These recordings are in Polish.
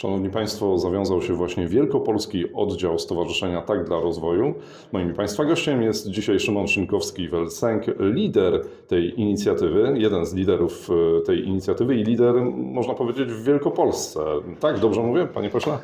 Szanowni Państwo, zawiązał się właśnie Wielkopolski Oddział Stowarzyszenia Tak dla Rozwoju. Moim Państwa gościem jest dzisiaj Szymon Szynkowski-Welsenk, lider tej inicjatywy, jeden z liderów e, tej inicjatywy i lider, można powiedzieć, w Wielkopolsce. Tak, dobrze mówię, Panie Pośle?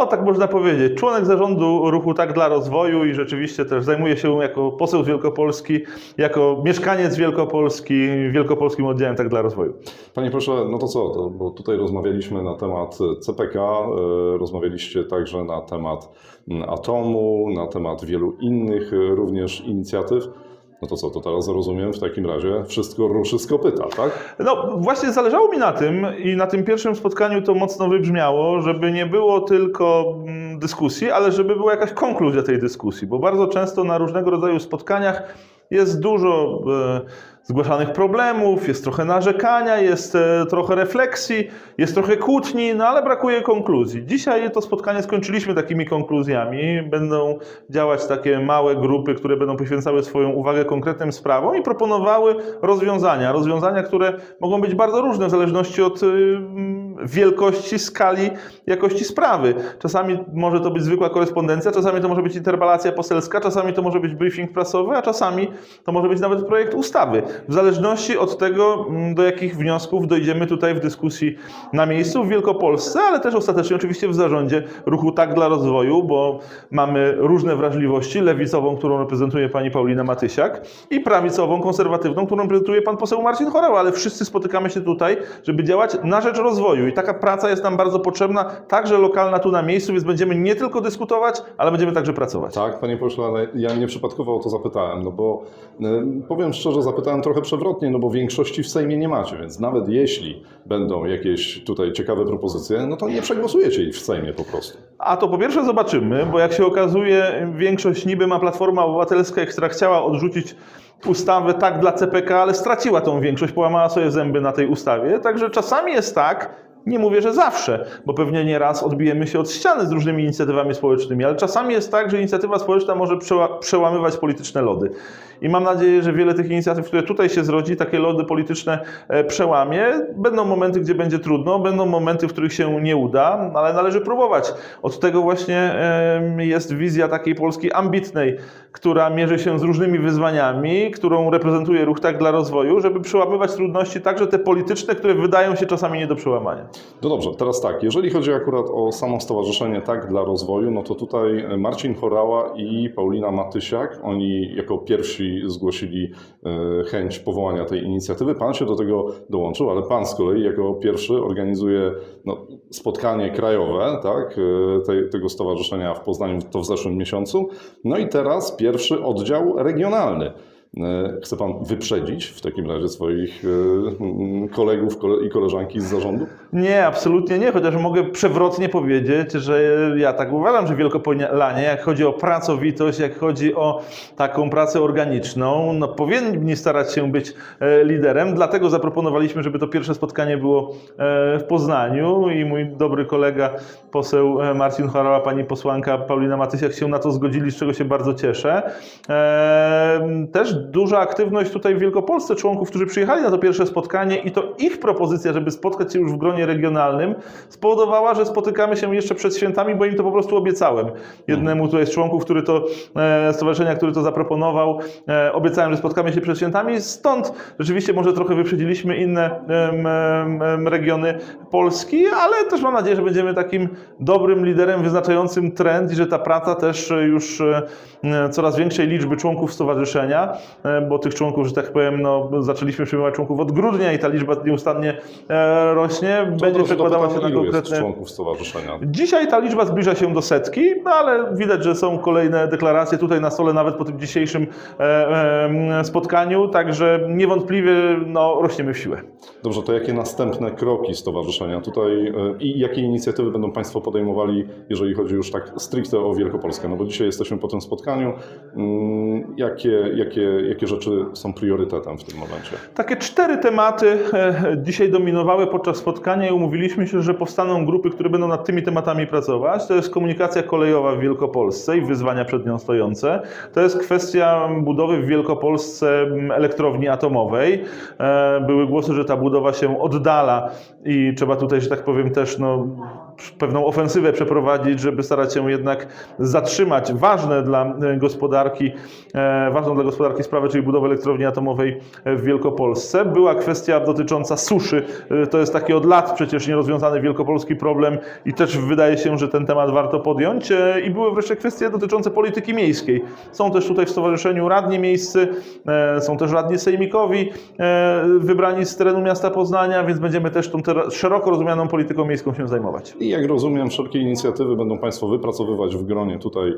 No, tak można powiedzieć. Członek zarządu ruchu Tak dla Rozwoju i rzeczywiście też zajmuje się jako poseł z Wielkopolski, jako mieszkaniec Wielkopolski, Wielkopolskim Oddziałem Tak dla Rozwoju. Panie Pośle, no to co, to, bo tutaj rozmawialiśmy na temat CPK, e, rozmawialiście także na temat mm, atomu, na temat wielu innych e, również inicjatyw. No to co, to teraz rozumiem, w takim razie wszystko ruszy z kopyta, tak? No właśnie zależało mi na tym i na tym pierwszym spotkaniu to mocno wybrzmiało, żeby nie było tylko mm, dyskusji, ale żeby była jakaś konkluzja tej dyskusji, bo bardzo często na różnego rodzaju spotkaniach jest dużo e, zgłaszanych problemów, jest trochę narzekania, jest e, trochę refleksji, jest trochę kłótni, no ale brakuje konkluzji. Dzisiaj to spotkanie skończyliśmy takimi konkluzjami. Będą działać takie małe grupy, które będą poświęcały swoją uwagę konkretnym sprawom i proponowały rozwiązania. Rozwiązania, które mogą być bardzo różne w zależności od mm, wielkości, skali, jakości sprawy. Czasami może to być zwykła korespondencja, czasami to może być interpelacja poselska, czasami to może być briefing prasowy, a czasami to może być nawet projekt ustawy. W zależności od tego, mm, do jakich wniosków dojdziemy tutaj w dyskusji na miejscu w Wielkopolsce, ale też ostatecznie oczywiście w zarządzie ruchu Tak dla Rozwoju, bo mamy różne wrażliwości, lewicową, którą reprezentuje pani Paulina Matysiak i prawicową, konserwatywną, którą reprezentuje pan poseł Marcin Chorała, ale wszyscy spotykamy się tutaj, żeby działać na rzecz rozwoju i taka praca jest nam bardzo potrzebna, także lokalna tu na miejscu, więc będziemy nie tylko dyskutować, ale będziemy także pracować. Tak, panie pośle, ale ja nieprzypadkowo o to zapytałem, no bo y, powiem szczerze, zapytałem trochę przewrotnie, no bo większości w Sejmie nie macie, więc nawet jeśli będą jakieś tutaj ciekawe propozycje, no to nie przegłosujecie ich w Sejmie po prostu. A to po pierwsze zobaczymy, bo jak się okazuje, większość niby ma Platforma Obywatelska, która chciała odrzucić ustawę tak dla CPK, ale straciła tą większość, połamała sobie zęby na tej ustawie. Także czasami jest tak, nie mówię, że zawsze, bo pewnie nieraz odbijemy się od ściany z różnymi inicjatywami społecznymi, ale czasami jest tak, że inicjatywa społeczna może przeła- przełamywać polityczne lody. I mam nadzieję, że wiele tych inicjatyw, które tutaj się zrodzi, takie lody polityczne e, przełamie. Będą momenty, gdzie będzie trudno, będą momenty, w których się nie uda, ale należy próbować. Od tego właśnie jest wizja takiej Polski ambitnej, która mierzy się z różnymi wyzwaniami, którą reprezentuje ruch tak dla rozwoju, żeby przełamywać trudności, także te polityczne, które wydają się czasami nie do przełamania. No dobrze, teraz tak, jeżeli chodzi akurat o samo stowarzyszenie Tak dla Rozwoju, no to tutaj Marcin Chorała i Paulina Matysiak, oni jako pierwsi zgłosili e, chęć powołania tej inicjatywy. Pan się do tego dołączył, ale pan z kolei jako pierwszy organizuje no, spotkanie krajowe tak, e, tej, tego stowarzyszenia w Poznaniu to w zeszłym miesiącu. No i teraz pierwszy oddział regionalny. E, Chce pan wyprzedzić w takim razie swoich e, mm, kolegów kole- i koleżanki z zarządu? Nie, absolutnie nie, chociaż mogę przewrotnie powiedzieć, że ja tak uważam, że Wielkopolanie, jak chodzi o pracowitość, jak chodzi o taką pracę organiczną, no powinni starać się być e, liderem, dlatego zaproponowaliśmy, żeby to pierwsze spotkanie było w Poznaniu i mój dobry kolega, poseł Marcin Chorała, pani posłanka Paulina Matysiak się na to zgodzili, z czego się bardzo cieszę. Też duża aktywność tutaj w Wielkopolsce członków, którzy przyjechali na to pierwsze spotkanie i to ich propozycja, żeby spotkać się już w gronie regionalnym, spowodowała, że spotykamy się jeszcze przed świętami, bo im to po prostu obiecałem. Jednemu tutaj z członków, który to, e, stowarzyszenia, który to zaproponował, e, obiecałem, że spotkamy się przed świętami. Stąd rzeczywiście może trochę wyprzedziliśmy inne regiony Polski, ale też mam nadzieję, że będziemy takim dobrym liderem wyznaczającym trend i że ta praca też już e, coraz większej liczby członków stowarzyszenia, bo tych członków, że tak powiem, no, zaczęliśmy przyjmować członków od grudnia i ta liczba nieustannie e, rośnie, będzie Proszę przekładała się na konkretne... członków stowarzyszenia? Dzisiaj ta liczba zbliża się do setki, no ale widać, że są kolejne deklaracje tutaj na stole, nawet po tym dzisiejszym e, e, spotkaniu, także niewątpliwie no, rośniemy w siłę. Dobrze, to jakie następne kroki stowarzyszenia tutaj e, i jakie inicjatywy będą Państwo podejmowali, jeżeli chodzi już tak stricte o Wielkopolskę? No bo dzisiaj jesteśmy po tym spotkaniu. Mm, Jakie, jakie jakie rzeczy są priorytetem w tym momencie? Takie cztery tematy e, dzisiaj dominowały podczas spotkania i umówiliśmy się, że powstaną grupy, które będą nad tymi tematami pracować. To jest komunikacja kolejowa w Wielkopolsce i wyzwania przed nią stojące. To jest kwestia budowy w Wielkopolsce m, elektrowni atomowej. E, Były głosy, że ta budowa się oddala i trzeba tutaj, że tak powiem, też no, pewną ofensywę przeprowadzić, żeby starać się jednak zatrzymać ważne dla e, gospodarki, ważną dla gospodarki sprawę, czyli budowę elektrowni atomowej w Wielkopolsce. Była kwestia dotycząca suszy. E, To jest taki od lat przecież nierozwiązany wielkopolski problem i też wydaje się, że ten temat warto podjąć. E, I były wreszcie kwestie dotyczące polityki miejskiej. Są też tutaj w stowarzyszeniu radni miejscy, e, są też radni sejmikowi wybrani z terenu miasta Poznania, więc będziemy też tą szeroko rozumianą polityką miejską się zajmować. I jak rozumiem, wszelkie inicjatywy będą Państwo wypracowywać w gronie tutaj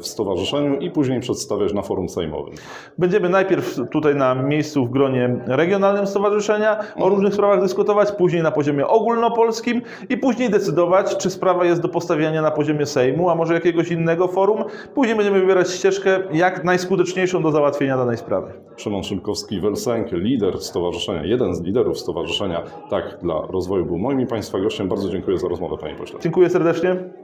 w stowarzyszeniu i później przedstawiać na forum sejmowym. Będziemy najpierw tutaj na miejscu w gronie regionalnym stowarzyszenia o różnych sprawach dyskutować, później na poziomie ogólnopolskim i później decydować, czy sprawa jest do postawienia na poziomie Sejmu, a może jakiegoś innego forum. Później będziemy wybierać ścieżkę jak najskuteczniejszą do załatwienia danej sprawy. Szymon Szymkowski-Welsenk, lider stowarzyszenia, jeden z liderów stowarzyszenia Tak dla rozwoju był moim i Państwa gościem. Bardzo dziękuję za rozmowę, Panie Pośle. Dziękuję serdecznie.